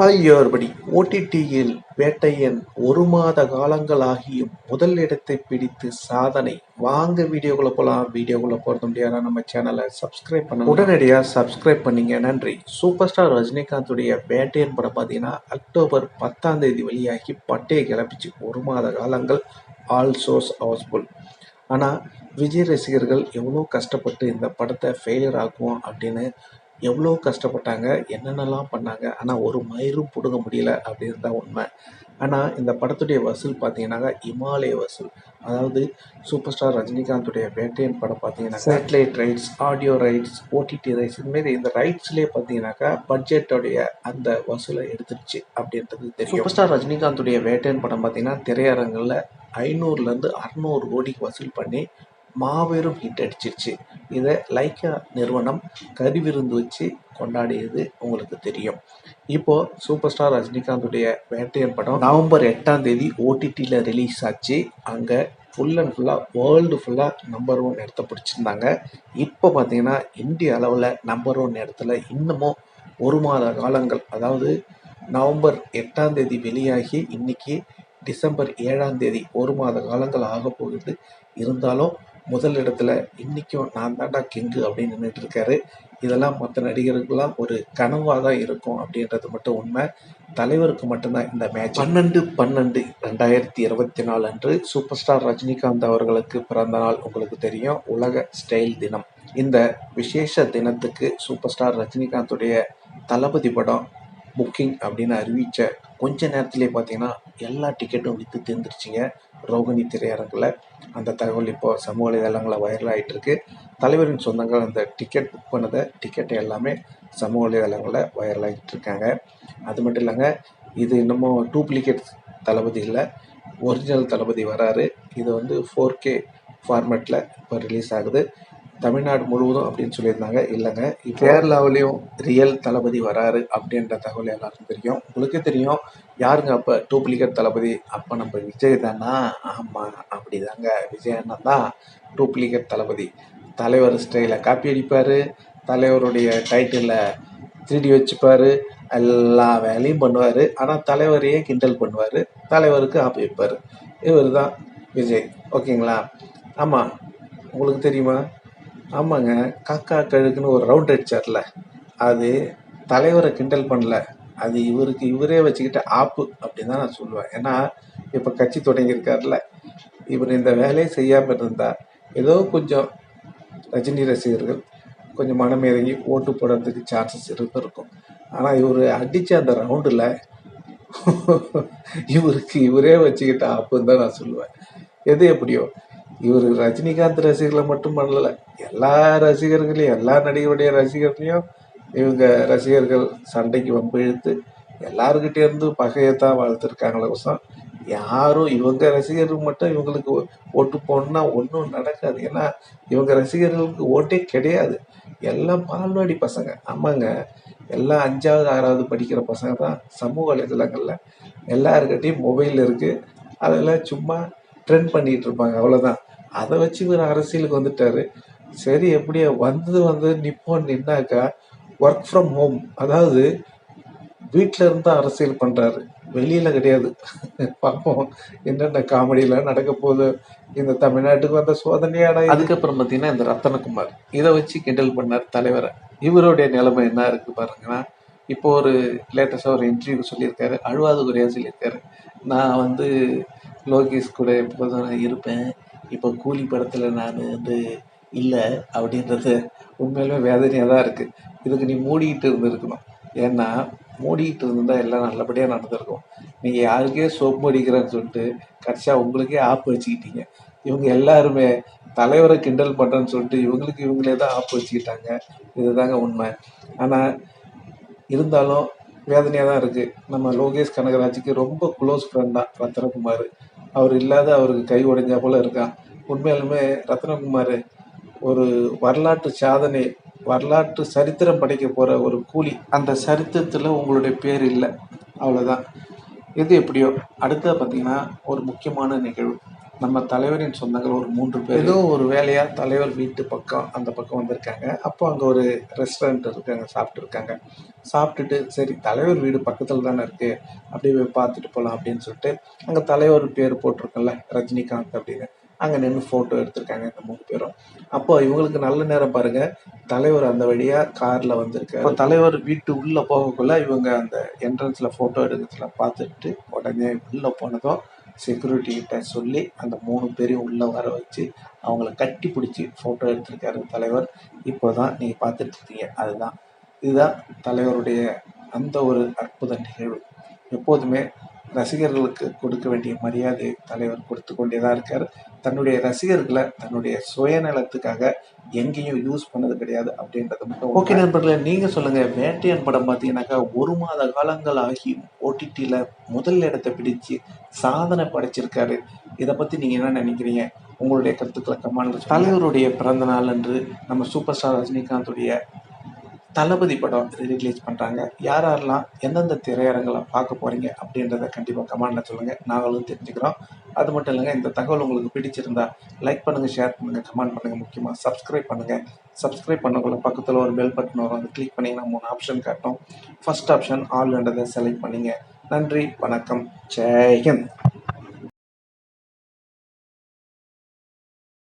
Hi ஓடிடியில் வேட்டையன் ஒரு மாத காலங்களாகியும் முதல் இடத்தை பிடித்து சாதனை. வாங்க வீடியோக்குள்ள போகலாம் வீடியோக்குள்ள போகிறது முடியாத? நம்ம சேனலை சப்ஸ்கிரைப் பண்ண உடனடியாக சப்ஸ்கிரைப் பண்ணீங்க. நன்றி. சூப்பர் ஸ்டார் ரஜினிகாந்துடைய வேட்டையன் படம் பார்த்தீங்கன்னா அக்டோபர் பத்தாம் தேதி வெளியாகி பட்டையை கிளப்பிச்சு ஒரு மாத காலங்கள். ஆல் சோர்ஸ் ஹவுஸ்ஃபுல் ஆனால் விஜய் ரசிகர்கள் எவ்வளோ கஷ்டப்பட்டு இந்த படத்தை ஃபெயிலியர் ஆக்குவோம் அப்படின்னு எவ்வளோ கஷ்டப்பட்டாங்க என்னென்னலாம் பண்ணாங்க ஆனால் ஒரு மயிரும் பிடுங்க முடியல அப்படின்னு தான் உண்மை. ஆனால் இந்த படத்துடைய வசூல் பார்த்தீங்கன்னாக்கா இமாலய வசூல். அதாவது சூப்பர் ஸ்டார் ரஜினிகாந்துடைய வேட்டையன் படம் பார்த்தீங்கன்னா satellite rights audio rights OTT rights இதுமாரி இந்த ரைட்ஸ்லேயே பார்த்தீங்கன்னாக்கா பட்ஜெட்டோடைய அந்த வசூலை எடுத்துருச்சு அப்படின்றது தெரியும். சூப்பர் ஸ்டார் ரஜினிகாந்துடைய வேட்டையன் படம் பார்த்தீங்கன்னா திரையரங்கில் ஐநூறுலேருந்து அறநூறு கோடிக்கு வசூல் பண்ணி மாபெரும் ஹிட் அடிச்சிருச்சு. இதை லைக்கா நிறுவனம் கருவிருந்து வச்சு கொண்டாடியது உங்களுக்கு தெரியும். இப்போ சூப்பர் ஸ்டார் ரஜினிகாந்துடைய வேட்டையன் படம் நவம்பர் எட்டாம் தேதி ஓடிடியில் ரிலீஸ் ஆச்சு. அங்கே ஃபுல் அண்ட் ஃபுல்லாக வேர்ல்டு ஃபுல்லாக நம்பர் ஒன் இடத்த பிடிச்சிருந்தாங்க. இப்போ பார்த்தீங்கன்னா இந்திய அளவில் நம்பர் ஒன் இடத்துல இன்னமும் ஒரு மாத காலங்கள் அதாவது நவம்பர் எட்டாம் தேதி வெளியாகி இன்னைக்கு டிசம்பர் ஏழாம் தேதி ஒரு மாத காலங்கள் ஆக போகுது. இருந்தாலும் முதல் இடத்துல இன்னைக்கும் நான் தாண்டா கிங்கு அப்படின்னு நின்றுட்டு இருக்காரு. இதெல்லாம் மற்ற நடிகர்களுக்கெல்லாம் ஒரு கனவாக தான் இருக்கும் அப்படின்றது மட்டும் உண்மை. தலைவருக்கு மட்டும்தான் இந்த மேட்ச் பன்னெண்டு. பன்னெண்டு. ரெண்டாயிரத்தி இருபத்தி நாலு அன்று சூப்பர் ஸ்டார் ரஜினிகாந்த் அவர்களுக்கு பிறந்த நாள் உங்களுக்கு தெரியும். உலக ஸ்டைல் தினம். இந்த விசேஷ தினத்துக்கு சூப்பர் ஸ்டார் ரஜினிகாந்துடைய தளபதி படம் புக்கிங் அப்படின்னு அறிவித்த கொஞ்ச நேரத்திலே பார்த்தீங்கன்னா எல்லா டிக்கெட்டும் விற்று தீர்ந்துருச்சிங்க. ரோகிணி திரையரங்கில். அந்த தகவல் இப்போ சமூக வலைதளங்களில் வைரல் ஆகிட்டு இருக்கு தலைவரின் சொந்தங்கள் அந்த டிக்கெட் புக் பண்ணதை டிக்கெட்டை எல்லாமே சமூக வலைதளங்களில் வைரல் ஆகிட்டு இருக்காங்க அது மட்டும் இல்லைங்க இது இன்னமும் டூப்ளிகேட் தளபதி இல்லை ஒரிஜினல் தளபதி வராரு. இது வந்து ஃபோர் கே ஃபார்மேட்டில் இப்போ ரிலீஸ் ஆகுது. தமிழ்நாடு முழுவதும் அப்படின்னு சொல்லியிருந்தாங்க. இல்லைங்க. கேரளாவிலையும் ரியல் தளபதி வராரு அப்படின்ற தகவல் எல்லாருக்கும் தெரியும். உங்களுக்கு தெரியும். யாருங்க அப்போ டூப்ளிகேட் தளபதி? அப்போ நம்ம விஜய் தானா? ஆமாம் அப்படி தாங்க விஜய் அண்ணன் தான் டூப்ளிகேட் தளபதி. தலைவர் ஸ்டைலில் காப்பி அடிப்பார். தலைவருடைய டைட்டிலில் திருடி வச்சுப்பார். எல்லா வேலையும் பண்ணுவார். ஆனால் தலைவரையே கிண்டல் பண்ணுவார். தலைவருக்கு ஆப்பி வைப்பார். இவர் தான் விஜய். ஓகேங்களா? ஆமாம் உங்களுக்கு தெரியுமா? ஆமாங்க. காக்கா கழுகுன்னு ஒரு ரவுண்ட் அடிச்சார்ல. அது தலைவரை கிண்டல் பண்ணல. அது இவருக்கு இவரே வச்சுக்கிட்ட ஆப்பு அப்படின்னு தான் நான் சொல்லுவேன். ஏன்னா இப்போ கட்சி தொடங்கியிருக்காருல. இவர் இந்த வேலையை செய்யாமல் இருந்தால் ஏதோ கொஞ்சம் ரஜினி ரசிகர்கள் கொஞ்சம் மனம் இறங்கி ஓட்டு போடுறதுக்கு சான்சஸ் இருந்திருக்கும் ஆனால் இவர் அடித்த அந்த ரவுண்டில் இவருக்கு இவரே வச்சுக்கிட்ட ஆப்புன்னு தான் நான் சொல்லுவேன். எது எப்படியோ இவர் ரஜினிகாந்த் ரசிகர்களை மட்டும் பண்ணல. எல்லா ரசிகர்களையும் எல்லா நடிகருடைய ரசிகர்களையும் இவங்க ரசிகர்கள் சண்டைக்கு வம்பு இழுத்து எல்லாருக்கிட்டே இருந்து பகையை தான் வளர்த்துருக்காங்களே கோசம் யாரும் இவங்க ரசிகர்கள் மட்டும் இவங்களுக்கு ஓட்டு போடணும்னா ஒன்றும் நடக்காது. ஏன்னா இவங்க ரசிகர்களுக்கு ஓட்டே கிடையாது. எல்லாம் பால்வாடி பசங்க. ஆமாங்க. எல்லாம் அஞ்சாவது ஆறாவது படிக்கிற பசங்க தான் சமூக வலைதளங்களில். எல்லாருக்கிட்டையும் மொபைல் இருக்குது அதெல்லாம் சும்மா ட்ரெண்ட் பண்ணிகிட்டு இருப்பாங்க அவ்வளோதான் அதை வச்சு இவர் அரசியலுக்கு வந்துட்டாரு. சரி எப்படியோ வந்தது வந்து நிப்போம் நின்னாக்கா ஒர்க் ஃப்ரம் ஹோம் அதாவது வீட்டில் இருந்து அரசியல் பண்ணுறாரு வெளியில் கிடையாது. பார்ப்போம் என்னென்ன காமெடியெலாம் நடக்க போகுது. இந்த தமிழ்நாட்டுக்கு வந்த சோதனையான அதுக்கப்புறம் பார்த்தீங்கன்னா இந்த ரத்தனகுமார். இதை வச்சு கிண்டல் பண்ணார் தலைவரை. இவருடைய நிலைமை என்ன இருக்குது பாருங்கன்னா இப்போ ஒரு லேட்டஸ்டாக ஒரு இன்டர்வியூ சொல்லியிருக்காரு. அழுவாத குறையாக சொல்லியிருக்காரு. நான் வந்து லோகேஷ் கூட எப்போதும் நான் இருப்பேன். இப்போ கூலி படத்தில் நான் வந்து இல்லை அப்படின்றது உண்மையிலுமே வேதனையாக தான் இருக்குது இதுக்கு நீ மூடிக்கிட்டு இருந்திருக்கணும். ஏன்னா மூடிக்கிட்டு இருந்தால் எல்லாம் நல்லபடியாக நடந்திருக்கும். நீங்கள் யாருக்கே சோப்பு அடிக்கிறேன்னு சொல்லிட்டு கடைசியாக உங்களுக்கே ஆப்பு வச்சுக்கிட்டீங்க. இவங்க எல்லாருமே தலைவரை கிண்டல் பண்ணுறேன்னு சொல்லிட்டு இவங்களுக்கு இவங்களே தான் ஆப்பு வச்சுக்கிட்டாங்க. இதுதாங்க உண்மை. ஆனால் இருந்தாலும் வேதனையாக தான் இருக்குது நம்ம லோகேஷ் கனகராஜுக்கு ரொம்ப க்ளோஸ் ஃப்ரெண்ட் தான் ரத்னகுமார் அவர் இல்லாத அவருக்கு கை உடைஞ்சா போல இருக்கான் உண்மையாலுமே ரத்னகுமார் ஒரு வரலாற்று சாதனை வரலாற்று சரித்திரம் படைக்க போகிற ஒரு கூலி அந்த சரித்திரத்தில் உங்களுடைய பேர் இல்லை. அவ்வளோதான் எது எப்படியோ அடுத்தது பார்த்திங்கன்னா ஒரு முக்கியமான நிகழ்வு. நம்ம தலைவரின் சொந்தங்கள் ஒரு மூன்று பேர். ஏதோ ஒரு வேலையாக தலைவர் வீட்டு பக்கம் அந்த பக்கம் வந்திருக்காங்க. அப்போ அங்கே ஒரு ரெஸ்டாரண்ட் இருக்காங்க சாப்பிட்ருக்காங்க சாப்பிட்டுட்டு சரி தலைவர் வீடு பக்கத்தில் தானே இருக்குது அப்படியே போய் பார்த்துட்டு போகலாம் அப்படின்னு சொல்லிட்டு அங்கே தலைவர் பேர் போட்டிருக்கோம்ல ரஜினிகாந்த் அப்படின்னு. அங்கே நின்று ஃபோட்டோ எடுத்திருக்காங்க இந்த மூணு பேரும். அப்போ இவங்களுக்கு நல்ல நேரம் பாருங்க. தலைவர் அந்த வழியாக காரில் வந்திருக்காரு. அப்போ தலைவர் வீட்டு உள்ளே போகக்குள்ள இவங்க அந்த என்ட்ரன்ஸில் ஃபோட்டோ எடுக்கிறதுல பார்த்துட்டு உடனே உள்ளே போனதும் செக்யூரிட்டிகிட்ட சொல்லி அந்த மூணு பேரையும் உள்ளே வர வச்சு அவங்கள கட்டி பிடிச்சி ஃபோட்டோ எடுத்திருக்காரு தலைவர். இப்போ தான் நீங்கள் பார்த்துட்ருக்கீங்க அதுதான். இதுதான் தலைவருடைய அந்த ஒரு அற்புத நிகழ்வு. எப்போதுமே ரசிகர்களுக்கு கொடுக்க வேண்டிய மரியாதையை தலைவர் கொடுத்து கொண்டே தான் இருக்கார். தன்னுடைய ரசிகர்களை தன்னுடைய சுயநலத்துக்காக எங்கேயும் யூஸ் பண்ணது கிடையாது அப்படின்றது மட்டும் ஓகே நண்பர்களே நீங்க சொல்லுங்க. வேட்டையன் படம் பார்த்தீங்கன்னாக்கா ஒரு மாத காலங்கள் ஆகி ஓடிடியில் முதல் இடத்தை பிடிச்சு சாதனை படைச்சிருக்காரு. இதை பத்தி நீங்க என்ன நினைக்கிறீங்க? உங்களுடைய கருத்துக்களை கமெண்ட்ல தலைவருடைய பிறந்த நாள் அன்று நம்ம சூப்பர் ஸ்டார் ரஜினிகாந்துடைய தளபதி படம் ரிலீஸ் பண்ணுறாங்க யார் யாரெல்லாம் எந்தெந்த திரையரங்களை பார்க்க போகிறீங்க அப்படின்றத கண்டிப்பாக கமெண்டில் சொல்லுங்கள் நாங்களும் தெரிஞ்சுக்கிறோம். அது மட்டும் இல்லைங்க இந்த தகவல் உங்களுக்கு பிடிச்சிருந்தா லைக் பண்ணுங்கள் ஷேர் பண்ணுங்கள் கமெண்ட் பண்ணுங்கள் முக்கியமாக சப்ஸ்கிரைப் பண்ணுங்கள் சப்ஸ்கிரைப் பண்ணக்குள்ள பக்கத்தில் ஒரு பெல் பட்டன் வரும். அதை கிளிக் பண்ணிங்கன்னா மூணு ஆப்ஷன் காட்டும். ஃபஸ்ட் ஆப்ஷன் ஆல் வேண்டதை செலக்ட் பண்ணிங்க. நன்றி வணக்கம். ஜெய்ஹிந்த்